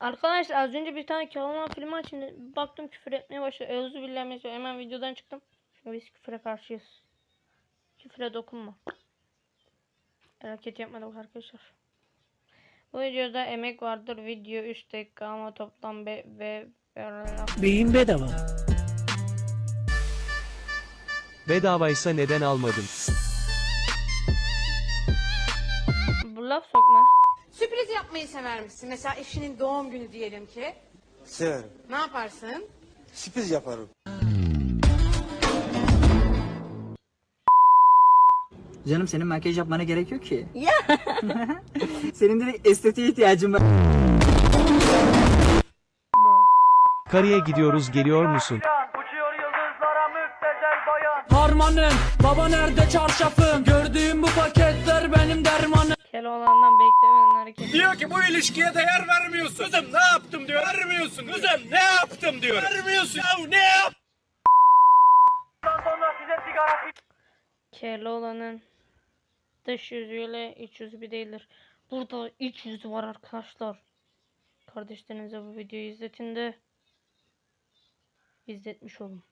Arkadaşlar az önce bir tane Keloğlan filmi açınca baktım küfür etmeye başladı. Billahi mesela hemen videodan çıktım. Çünkü biz küfüre karşıyız. Küfüre dokunma. Hareket yapmadık arkadaşlar. Bu videoda emek vardır. Video 3 dakika ama toplam be ve Beyin bedava. Bedavaysa neden almadın? bu laf sokma. Sürpriz yapmayı sever misin? Mesela eşinin doğum günü diyelim ki. Severim. Ne yaparsın? Sürpriz yaparım. Canım senin makyaj yapmana gerek yok ki. Ya. senin de estetiğe ihtiyacın var. Karıya gidiyoruz geliyor musun? Harmanım baba nerede çarşafım Gördüğüm bu paketler benim dermanım Keloğlan'dan beklemeyen hareket. Diyor ki bu ilişkiye değer vermiyorsun. Kızım ne yaptım diyor. Vermiyorsun. Kızım ne yaptım diyor. Vermiyorsun. Ya ne yap? Keloğlan'ın dış yüzüyle iç yüzü bir değildir. Burada iç yüzü var arkadaşlar. Kardeşlerinize bu videoyu izletin de izletmiş olun.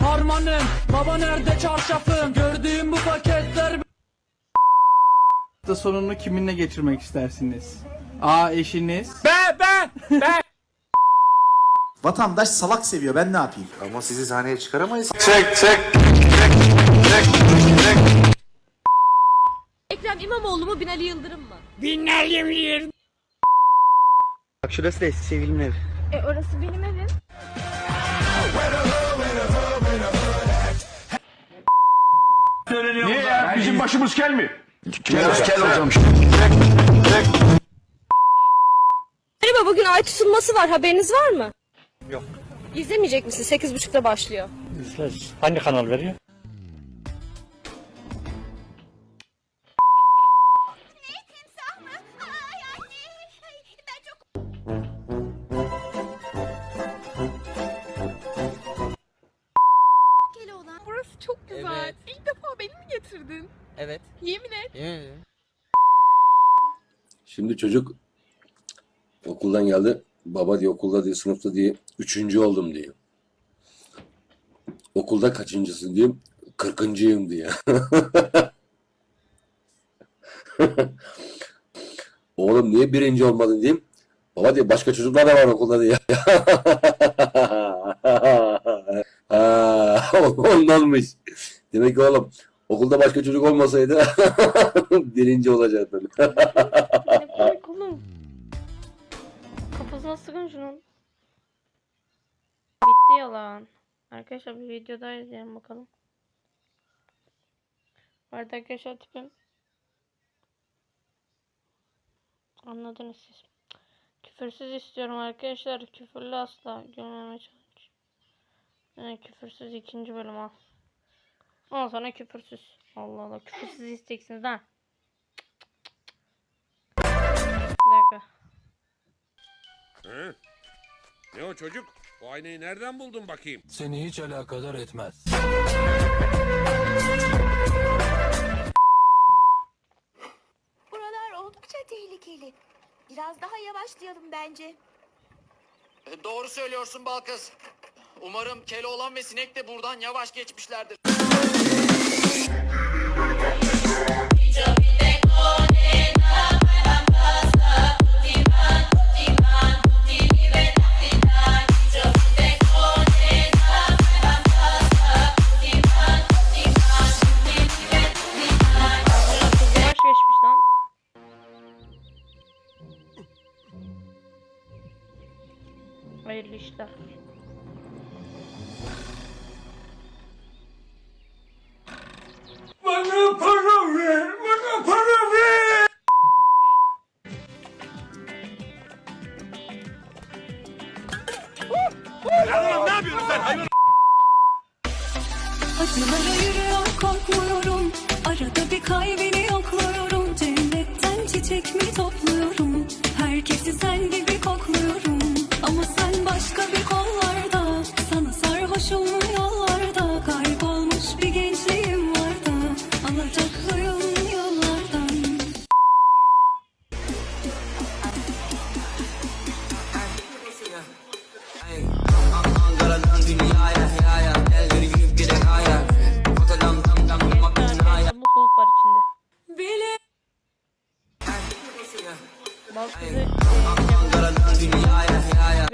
Harmanım baba nerede çarşafım Gördüğüm bu paketler hafta sonunu kiminle geçirmek istersiniz? A eşiniz. Be be be Vatandaş salak seviyor ben ne yapayım? Ama sizi sahneye çıkaramayız. Ekrem İmamoğlu mu Binali Yıldırım mı? Bak şurası da eski sevgilimin evi. E orası benim evim. Bizim başımız kel mi? Merhaba bugün ay tutulması var haberiniz var mı? Yok. İzlemeyecek misin? 8.30'da başlıyor. Hangi kanal veriyor? Şimdi çocuk okuldan geldi. Baba diyor okulda diye sınıfta diye üçüncü oldum diyor. Okulda kaçıncısın diyeyim. Kırkıncıyım diye. Oğlum niye birinci olmadın diyeyim. Baba diyor başka çocuklar da var okulda diye. ondanmış. Demek ki oğlum okulda başka çocuk olmasaydı birinci olacaktın. Komik oğlum. Kafasına sıkın şunun. Bitti yalan. Arkadaşlar bir video daha izleyelim bakalım. Bu arada arkadaşlar tipim. Anladınız siz. Küfürsüz istiyorum arkadaşlar. Küfürlü asla görmeme çalış. Yani küfürsüz ikinci bölüm al. Ondan sonra küfürsüz. Allah Allah küfürsüz isteyeceksiniz ha. Dakika. Hı? Ne o çocuk? O aynayı nereden buldun bakayım? Seni hiç alakadar etmez Buralar oldukça tehlikeli. Biraz daha yavaşlayalım bence. Doğru söylüyorsun Balkız Umarım Keloğlan ve Sinek de buradan yavaş geçmişlerdir Hayırlı işler. Bana para ver! Bana para ver! Lan ne yapıyorsun sen hayvan? Acılara yürüyor korkmuyorum Arada bir kalbini yokluyorum Cennetten çiçek mi topluyorum Herkesi sen gibi kokluyorum başka bir kollarda. Sana sarhoşum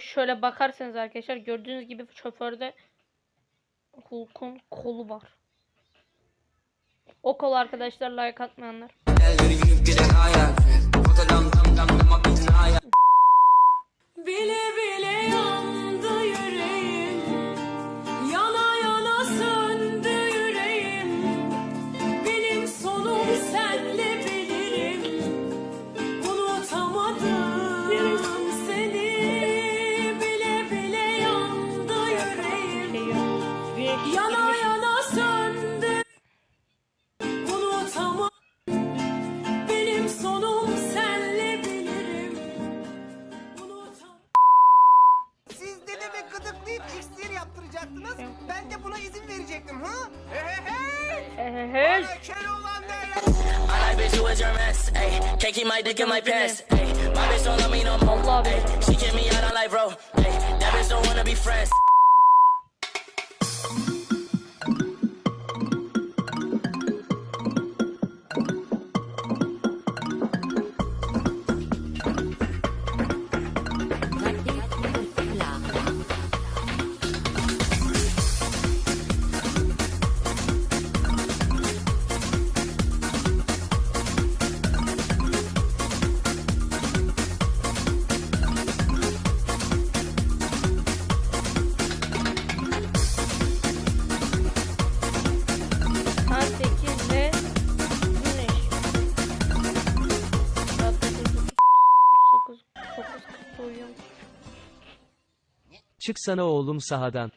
şöyle bakarsanız arkadaşlar gördüğünüz gibi şoförde Hulk'un kolu var. O kol arkadaşlar like atmayanlar. Bile bile yandı diyecektim ha? He he he. He he he. Bana Keloğlan bitch do is your mess, ayy. Can't keep my dick in my pants, ayy. My bitch don't love me no more, ayy. She kicked me out of life, bro, ayy. That bitch don't wanna be friends. Çıksana oğlum sahadan.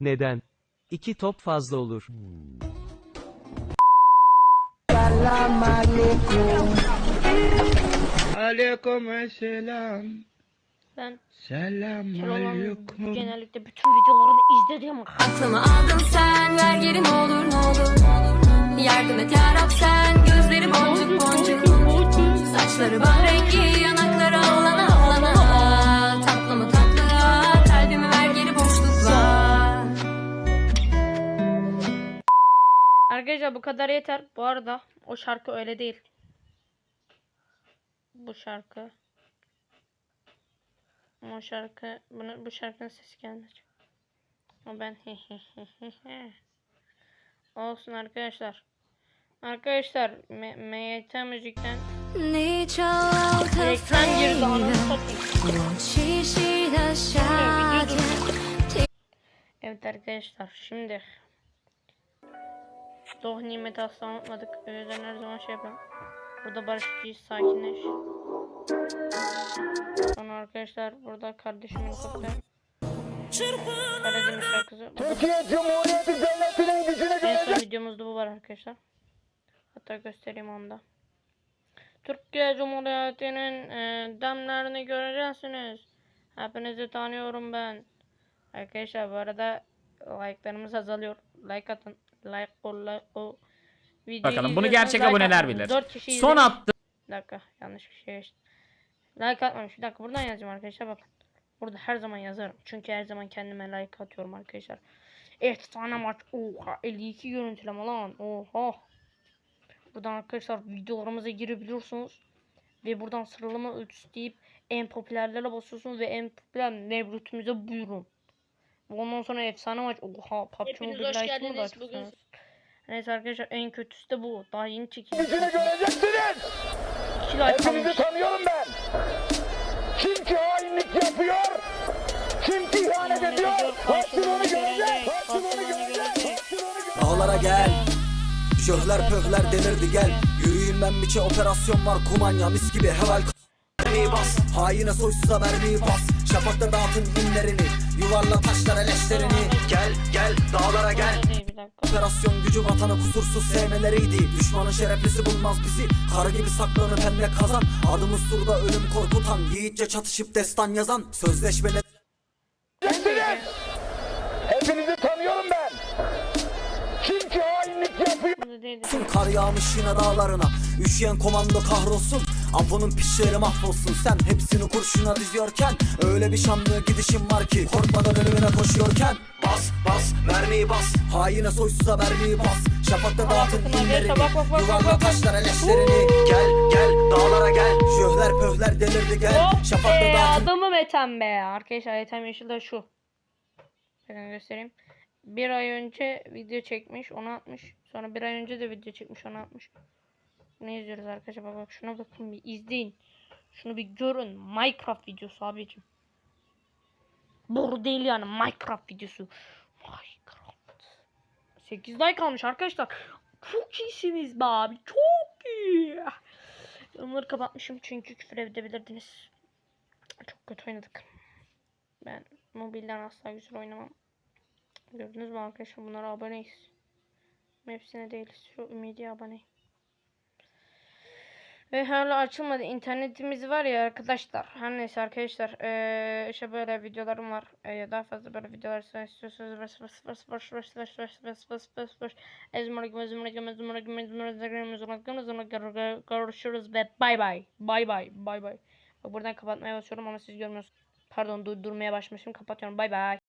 Neden? İki top fazla olur. Aleyküm selam. Ben Selam olan genellikle bütün videolarını izledim. Aklımı aldın sen ver geri ne olur ne olur Yardım et yarab sen gözleri boncuk boncuk Saçları bal rengi yanakları Arkadaşlar bu kadar yeter. Bu arada o şarkı öyle değil. Bu şarkı. O şarkı bunu bu şarkının sesi gelmeyecek. O ben Olsun arkadaşlar. Arkadaşlar MYT müzikten Reklam girdi anı Evet arkadaşlar şimdi Doğ nimeti asla unutmadık. O yüzden her zaman şey yapalım. Burada barışçıyız sakinleş. Sonra arkadaşlar burada kardeşimin kopya. Karadeniz şarkısı. Türkiye Cumhuriyeti Devleti'nin gücüne En son videomuzda bu var arkadaşlar. Hatta göstereyim onu da. Türkiye Cumhuriyeti'nin e, demlerini göreceksiniz. Hepinizi tanıyorum ben. Arkadaşlar bu arada like'larımız azalıyor. Like atın. Like ol, like ol. Videoyu Bakalım bunu gerçek like aboneler atın. bilir. Dört kişi Son attı. Bir dakika yanlış bir şey geçti. Like atmamış. Bir dakika buradan yazacağım arkadaşlar bakın. Burada her zaman yazarım. Çünkü her zaman kendime like atıyorum arkadaşlar. Efsane maç. Oha 52 görüntüleme lan. Oha. Buradan arkadaşlar videolarımıza girebiliyorsunuz. Ve buradan sıralama ölçüsü deyip en popülerlere basıyorsunuz ve en popüler Nevrut'umuza buyurun. Ondan sonra efsane maç. Oha PUBG Hepiniz Mobile hoş Lite'ı mı geldiniz. da açıyorsunuz? Bugün- Neyse arkadaşlar en kötüsü de bu. Daha yeni çekildi. Gücünü göreceksiniz. 2 like Hepinizi almış. tanıyorum ben. Kim ki hainlik yapıyor, kim ki ihanet ediyor, karşılığını görecek, karşılığını görecek. Dağlara gel Şöhler pöhler delirdi gel Yürüyün ben biçe operasyon var kumanya mis gibi heval Mermiyi bas Haine soysuza mermiyi bas Şafakta dağıtın inlerini Yuvarla taşlara leşlerini Gel gel dağlara gel. Operasyon gücü vatanı kusursuz sevmeleriydi. Düşmanın şereflisi bulmaz bizi. Kar gibi saklanıp hem kazan. Adımız surda ölüm korkutan Yiğitçe çatışıp destan yazan. Sözleşmeler Hepinizi tanıyorum ben. Kim ki hainlik yapıyor. Kar yağmış yine dağlarına. Üşüyen komando kahrolsun Apo'nun pişleri mahvolsun Sen hepsini kurşuna diziyorken Öyle bir şanlı gidişin var ki Korkmadan ölümüne koşuyorken Bas bas mermiyi bas Haine soysuza mermiyi bas Şafakta dağıtın inlerini Yuvarla taşlara leşlerini Gel gel dağlara gel Şöhler pöhler delirdi gel Hop Şafakta be dağıtın adamım Ethem be. Arkadaşlar Ethem Yeşil de şu. Bakın göstereyim. Bir ay önce video çekmiş onu atmış. Sonra bir ay önce de video çekmiş onu atmış. Ne izliyoruz arkadaşlar bak şuna bakın bir izleyin. Şunu bir görün. Minecraft videosu abicim. Boru değil yani Minecraft videosu. Minecraft. 8 like almış arkadaşlar. Çok iyisiniz be abi. Çok iyi. Onları kapatmışım çünkü küfür edebilirdiniz. Çok kötü oynadık. Ben mobilden asla güzel oynamam. Gördünüz mü arkadaşlar bunlara aboneyiz. Hepsine değiliz. Şu Ümidi'ye aboneyim. Ve hala açılmadı. İnternetimiz var ya arkadaşlar. Her neyse arkadaşlar. Eee işte böyle videolarım var. Eee daha fazla böyle videolar istiyorsanız bas bas bas bas bas bas bas bas bas bas bas görüşürüz ve bay bay. Bay bay. Bay bay. Buradan kapatmaya başlıyorum ama siz görmüyorsunuz. Pardon durdurmaya başlamışım. Kapatıyorum. Bay bay.